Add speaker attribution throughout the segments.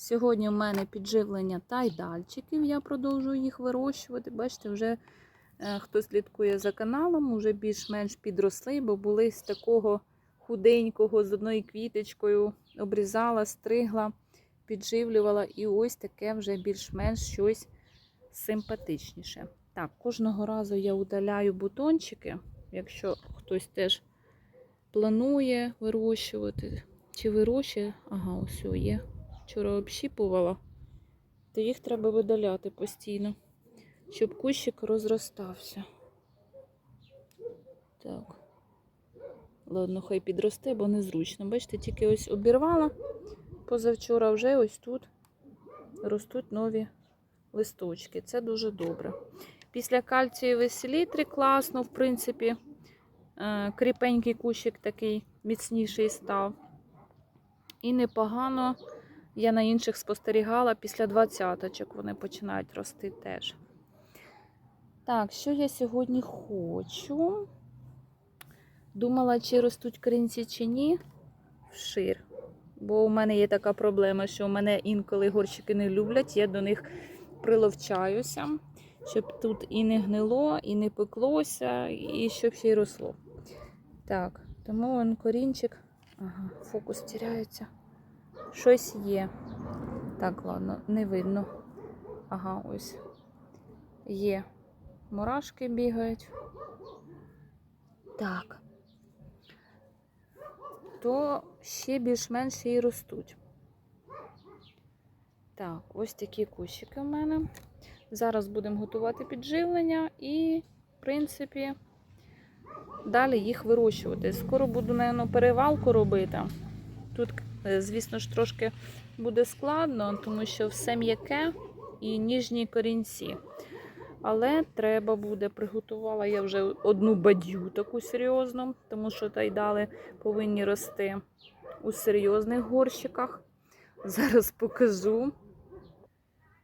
Speaker 1: Сьогодні в мене підживлення тайдальчиків, я продовжую їх вирощувати. Бачите, вже е, хто слідкує за каналом, вже більш-менш підросли, бо були з такого худенького, з одною квіточкою, обрізала, стригла, підживлювала. І ось таке вже більш-менш щось симпатичніше. Так, кожного разу я удаляю бутончики, якщо хтось теж планує вирощувати. Чи вирощує? Ага, ось є. Вчора общіпувала, то їх треба видаляти постійно, щоб кущик розростався. Так. Ладно, хай підросте, бо незручно. Бачите, тільки ось обірвала позавчора, вже ось тут ростуть нові листочки. Це дуже добре. Після кальцієвої селітри класно, в принципі, е, кріпенький кущик такий міцніший став. І непогано я на інших спостерігала після двадцяточок. Вони починають рости теж. Так, що я сьогодні хочу? Думала, чи ростуть корінці чи ні вшир. Бо у мене є така проблема, що у мене інколи горщики не люблять, я до них приловчаюся, щоб тут і не гнило, і не пеклося, і щоб ще й росло. Так, тому он корінчик. Ага, фокус тіряється. Щось є. Так, ладно, не видно. Ага, ось. Є. Мурашки бігають. Так. То ще більш-менш і ростуть. Так, ось такі кущики в мене. Зараз будемо готувати підживлення і, в принципі, далі їх вирощувати. Скоро буду, напевно, перевалку робити. Тут, звісно ж, трошки буде складно, тому що все м'яке і ніжні корінці. Але треба буде, приготувала я вже одну бадью таку серйозну, тому що тайдали повинні рости у серйозних горщиках. Зараз покажу.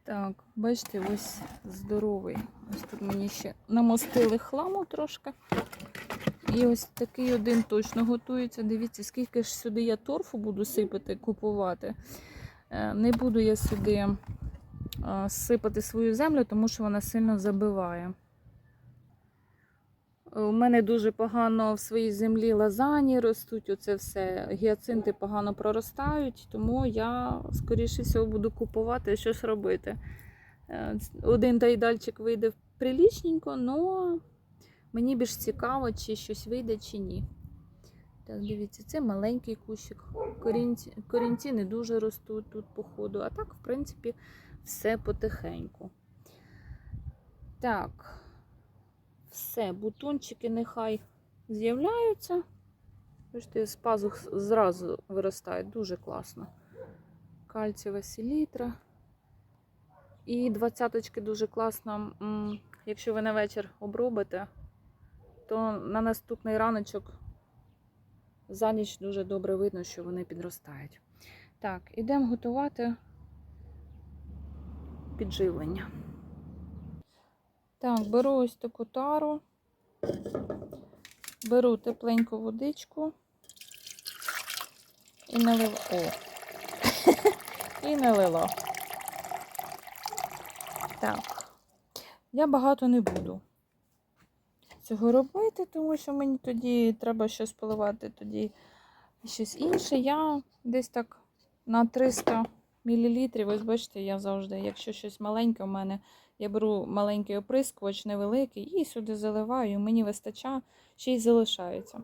Speaker 1: Так, бачите, ось здоровий. Ось тут мені ще намостили хламу трошки. І ось такий один точно готується. Дивіться, скільки ж сюди я торфу буду сипати, купувати. Е, Не буду я сюди е, сипати свою землю, тому що вона сильно забиває. У мене дуже погано в своїй землі лазані ростуть, оце все. Гіацинти погано проростають, тому я, скоріше всього, буду купувати щось робити. Е, Один тайдальчик вийде прилічненько, але мені більш цікаво, чи щось вийде, чи ні. Так, дивіться, це маленький кущик. Корінці, корінці не дуже ростуть тут, по ходу. А так, в принципі, все потихеньку. Так, все, бутончики нехай з'являються. Бачите, з пазух зразу виростають, дуже класно. Кальцієва селітра. І двадцяточки дуже класно, якщо ви на вечір обробите, то на наступний раночок за ніч дуже добре видно, що вони підростають. Так, ідемо готувати підживлення. Так, беру ось таку тару, беру тепленьку водичку і налила. І налила. Так, я багато не буду цього робити, тому що мені тоді треба щось поливати, тоді щось інше. Я десь так на 300 мл, ось бачите, я завжди, якщо щось маленьке у мене, я беру маленький оприскувач, невеликий, і сюди заливаю, мені вистачає, ще й залишається.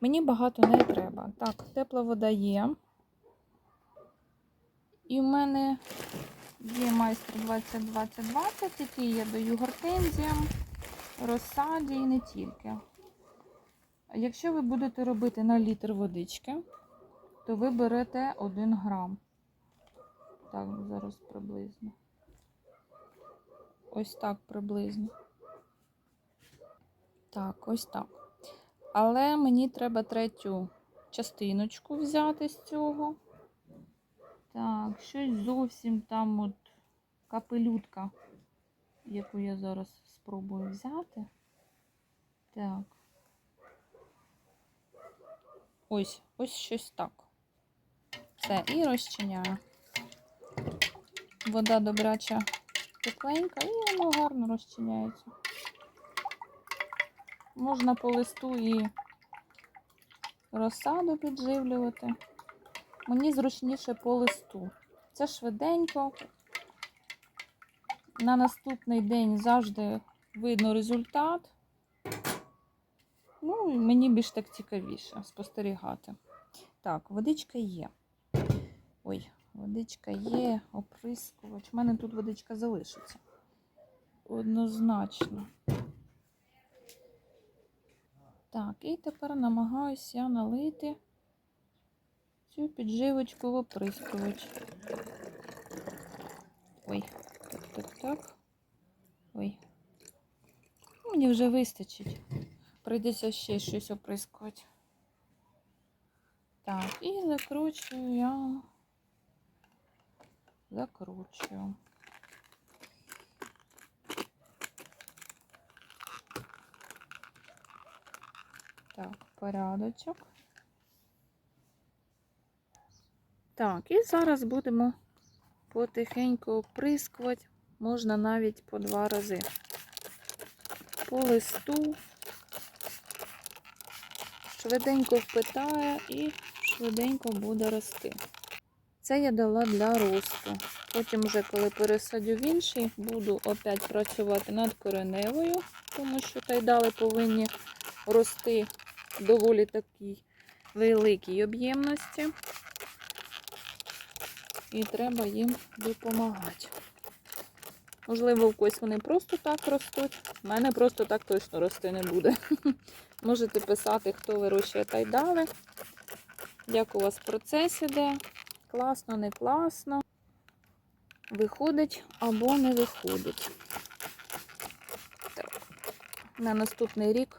Speaker 1: Мені багато не треба. Так, тепла вода є. І в мене є майстер 20-20-20, який я даю гортензіям, розсаді і не тільки. Якщо ви будете робити на літр водички, то ви берете 1 грам. Так, зараз приблизно. Ось так приблизно. Так, ось так. Але мені треба третю частиночку взяти з цього. Так, щось зовсім там от капелютка, яку я зараз спробую взяти. Так. Ось, ось щось так. Все, і розчиняю. вода добряча тепленька і воно гарно розчиняється. Можна по листу і розсаду підживлювати. Мені зручніше по листу. Це швиденько. На наступний день завжди видно результат. Ну, і мені більш так цікавіше спостерігати. Так, водичка є. Ой, водичка є, оприскувач. У мене тут водичка залишиться. Однозначно. Так, і тепер намагаюся налити цю підживочку в оприскувач. Ой, так, так. Ой. Мені вже вистачить. Прийдеться ще щось оприскувати. Так, і закручую я. Закручую. Так, порядочок. Так, і зараз будемо потихеньку оприскувати. Можна навіть по два рази. По листу. Швиденько впитає і швиденько буде рости. Це я дала для росту. Потім, вже, коли пересадю в інший, буду опять працювати над кореневою, тому що тайдали повинні рости доволі такій великій об'ємності. І треба їм допомагати. Можливо, в когось вони просто так ростуть. У мене просто так точно рости не буде. Можете писати, хто вирощує тайдали. Як у вас процес іде. Класно, не класно. Виходить або не виходить. Так. На наступний рік.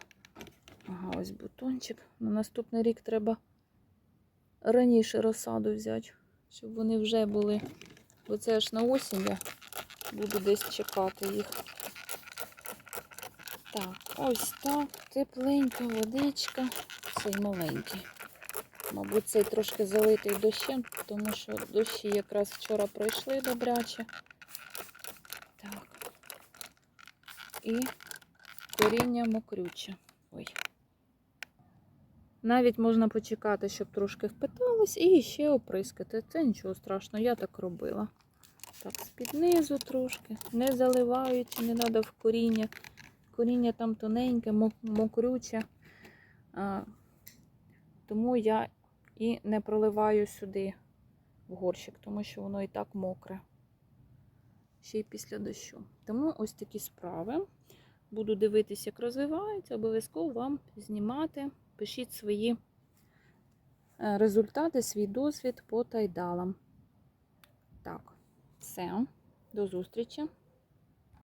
Speaker 1: Ага, ось бутончик. На наступний рік треба раніше розсаду взяти, щоб вони вже були. Бо це аж на осінь я буду десь чекати їх. Так, ось так, тепленька водичка. Цей маленький. Мабуть, цей трошки залитий дощем, тому що дощі якраз вчора пройшли добряче. Так. І коріння мокрюче. Ой. Навіть можна почекати, щоб трошки впиталось, і ще оприскати. Це нічого страшного, я так робила. Так, з-під низу трошки. Не заливаючи, не треба в коріння. Коріння там тоненьке, мок- мокрюче. Тому я і не проливаю сюди в горщик, тому що воно і так мокре. Ще й після дощу. Тому ось такі справи. Буду дивитися, як розвивається. Обов'язково вам знімати. Пишіть свої е, результати, свій досвід по тайдалам. Так, все. До зустрічі.